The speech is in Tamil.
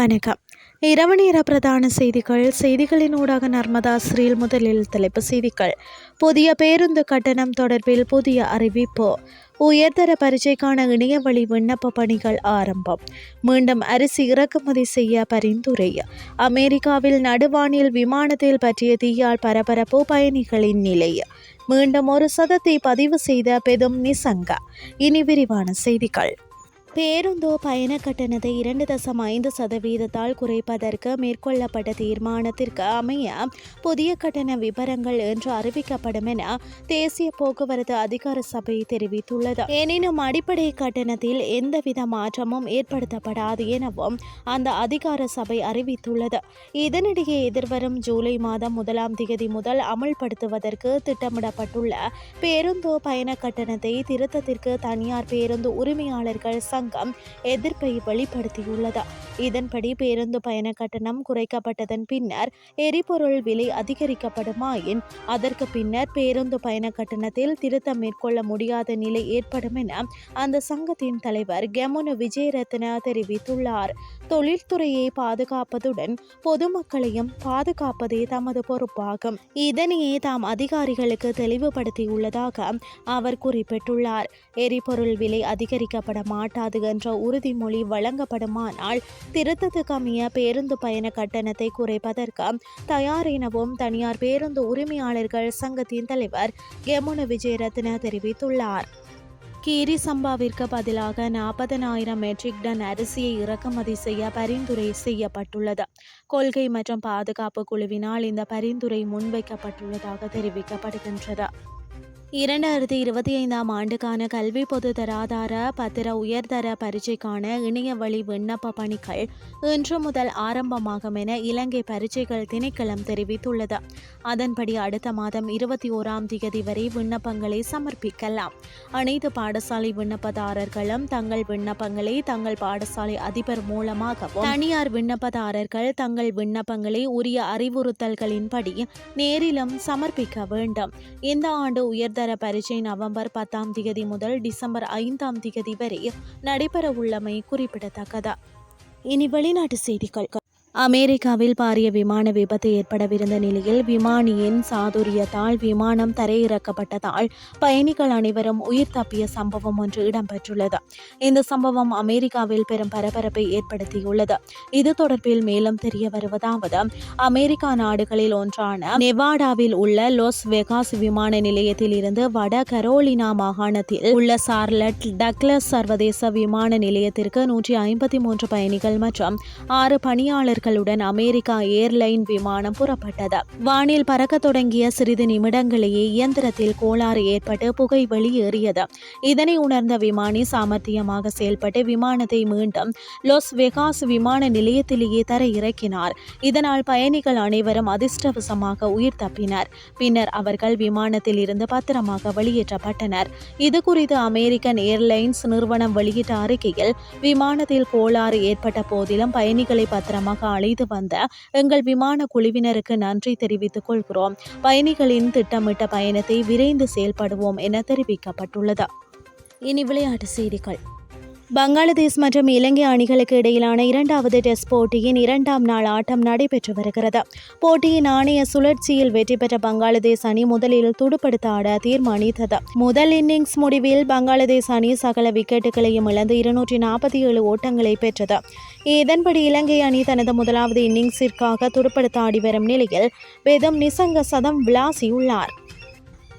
வணக்கம். இரவு நேர பிரதான செய்திகள். செய்திகளின் ஊடாக நர்மதா ஸ்ரீல் முதலில் தலைப்பு செய்திகள். புதிய பேருந்து கட்டணம் தொடர்பில் புதிய அறிவிப்பு. உயர்தர பரீட்சைக்கான இணையவழி விண்ணப்ப பணிகள் ஆரம்பம். மீண்டும் அரிசி இறக்குமதி செய்ய பரிந்துரை. அமெரிக்காவில் நடுவானில் விமானத்தில் பற்றிய தீயால் பரபரப்பு பயணிகளின் நிலை. மீண்டும் ஒரு சதத்தை பதிவு செய்த பெதும் நிசங்கா. இனி விரிவான செய்திகள். பேருந்தோ பயண கட்டணத்தை இரண்டு தசம் ஐந்து சதவீதத்தால் குறைப்பதற்கு மேற்கொள்ளப்பட்ட தீர்மானத்திற்கு அமைய புதிய கட்டண விபரங்கள் என்று அறிவிக்கப்படும் என தேசிய போக்குவரத்து அதிகார சபை தெரிவித்துள்ளது. எனினும் அடிப்படை கட்டணத்தில் எந்தவித மாற்றமும் ஏற்படுத்தப்படாது எனவும் அந்த அதிகார சபை அறிவித்துள்ளது. இதனிடையே எதிர்வரும் ஜூலை மாதம் முதலாம் தேதி முதல் அமல்படுத்துவதற்கு திட்டமிடப்பட்டுள்ள பேருந்தோ பயண கட்டணத்தை திருத்தத்திற்கு தனியார் பேருந்து உரிமையாளர்கள் அரசாங்கம் எதிர்ப்பை வெளிப்படுத்தியுள்ளது. இதன்படி பேருந்து பயண கட்டணம் குறைக்கப்பட்டதன் பின்னர் எரிபொருள் விலை அதிகரிக்கப்படுமாயின் அதற்கு பின்னர் பேருந்து பயண கட்டணத்தில் திருத்தம் மேற்கொள்ள முடியாத நிலை ஏற்படும் என அந்த சங்கத்தின் தலைவர் கெமுனு விஜயரத்ன தெரிவித்துள்ளார். தொழில்துறையை பாதுகாப்பதுடன் பொதுமக்களையும் பாதுகாப்பதே தமது பொறுப்பாகும். இதனையே தாம் அதிகாரிகளுக்கு தெளிவுபடுத்தியுள்ளதாக அவர் குறிப்பிட்டுள்ளார். எரிபொருள் விலை அதிகரிக்கப்பட மாட்டாது என்ற உறுதிமொழி வழங்கப்படுமானால் திருத்தத்துக்கமைய பேருந்து பயண கட்டணத்தை குறைப்பதற்கு தயார் எனவும் தனியார் பேருந்து உரிமையாளர்கள் சங்கத்தின் தலைவர் யமுன விஜயரத்ன தெரிவித்துள்ளார். கீரி சம்பாவிற்கு பதிலாக நாற்பதனாயிரம் மெட்ரிக் டன் அரிசியை இறக்குமதி செய்ய பரிந்துரை செய்யப்பட்டுள்ளது. கொள்கை மற்றும் பாதுகாப்பு குழுவினால் இந்த பரிந்துரை முன்வைக்கப்பட்டுள்ளதாக தெரிவிக்கப்படுகின்றது. இரண்டாயிரத்தி இருபத்தி ஐந்தாம் ஆண்டுக்கான கல்வி பொது தராதார பத்திர உயர்தர பரீட்சைக்கான இணைய வழி விண்ணப்ப பணிகள் இன்று முதல் ஆரம்பமாகும் என இலங்கை பரீட்சைகள் திணைக்களம் தெரிவித்துள்ளது. அதன்படி அடுத்த மாதம் இருபத்தி ஓராம் தேதி வரை விண்ணப்பங்களை சமர்ப்பிக்கலாம். அனைத்து பாடசாலை விண்ணப்பதாரர்களும் தங்கள் விண்ணப்பங்களை தங்கள் பாடசாலை அதிபர் மூலமாகவும் தனியார் விண்ணப்பதாரர்கள் தங்கள் விண்ணப்பங்களை உரிய அறிவுறுத்தல்களின்படி நேரிலும் சமர்ப்பிக்க வேண்டும். இந்த ஆண்டு உயர்தர பரீட்சை நவம்பர் பத்தாம் தேதி முதல் டிசம்பர் ஐந்தாம் தேதி வரை நடைபெறவுள்ளமை குறிப்பிடத்தக்கது. இனி வெளிநாட்டு செய்திகள். அமெரிக்காவில் பாரிய விமான விபத்து ஏற்படவிருந்த நிலையில் விமானியின் சாதுரியத்தால் விமானம் தரையிறக்கப்பட்டதால் பயணிகள் அனைவரும் உயிர் தப்பிய சம்பவம் ஒன்று இடம்பெற்றுள்ளது. இந்த சம்பவம் அமெரிக்காவில் பெரும் பரபரப்பை ஏற்படுத்தியுள்ளது. இது தொடர்பில் மேலும் தெரிய வருவதாவது அமெரிக்கா நாடுகளில் ஒன்றான நெவாடாவில் உள்ள லோஸ் வெகாஸ் விமான நிலையத்தில் இருந்து வட கரோலினா மாகாணத்தில் உள்ள சார்லட் டக்ளஸ் சர்வதேச விமான நிலையத்திற்கு நூற்றி ஐம்பத்தி மூன்று பயணிகள் மற்றும் ஆறு பணியாளர்கள் பயணிகளுடன் அமெரிக்கா ஏர்லைன் விமானம் புறப்பட்டது. வானில் பறக்க தொடங்கிய சிறிது நிமிடங்களிலேயே இயந்திரத்தில் கோளாறு ஏற்பட்டு புகை வெளியேறியது. இதனை உணர்ந்த விமானி சாமர்த்தியமாக செயல்பட்டு விமானத்தை மீண்டும் லொஸ் வெகாஸ் விமான நிலையத்திலேயே தர இறக்கினார் இதனால் பயணிகள் அனைவரும் அதிர்ஷ்டவசமாக உயிர் தப்பினர். பின்னர் அவர்கள் விமானத்தில் இருந்து பத்திரமாக வெளியேற்றப்பட்டனர். இது குறித்து அமெரிக்கன் ஏர்லைன்ஸ் நிறுவனம் வெளியிட்ட அறிக்கையில் விமானத்தில் கோளாறு ஏற்பட்ட போதிலும் பயணிகளை பத்திரமாக அழைத்து வந்த எங்கள் விமான குழுவினருக்கு நன்றி தெரிவித்துக் கொள்கிறோம். பயணிகளின் திட்டமிட்ட பயணத்தை விரைந்து செயல்படுவோம் என தெரிவிக்கப்பட்டுள்ளது. இனி விளையாட்டு செய்திகள். பங்களாதேஷ் மற்றும் இலங்கை அணிகளுக்கு இடையிலான இரண்டாவது டெஸ்ட் போட்டியின் இரண்டாம் நாள் ஆட்டம் நடைபெற்று வருகிறது. போட்டியின் ஆணைய சுழற்சியில் வெற்றி பெற்ற பங்களாதேஷ் அணி முதலில் துடுப்படுத்த ஆட தீர்மானித்தது. முதல் இன்னிங்ஸ் முடிவில் பங்களாதேஷ் அணி சகல விக்கெட்டுகளையும் இழந்து இருநூற்றி நாற்பத்தி ஏழு ஓட்டங்களை பெற்றது. இதன்படி இலங்கை அணி தனது முதலாவது இன்னிங்ஸிற்காக துடுப்படுத்த ஆடி வரும் நிலையில் வெதும் நிசங்க சதம் விளாசியுள்ளார்.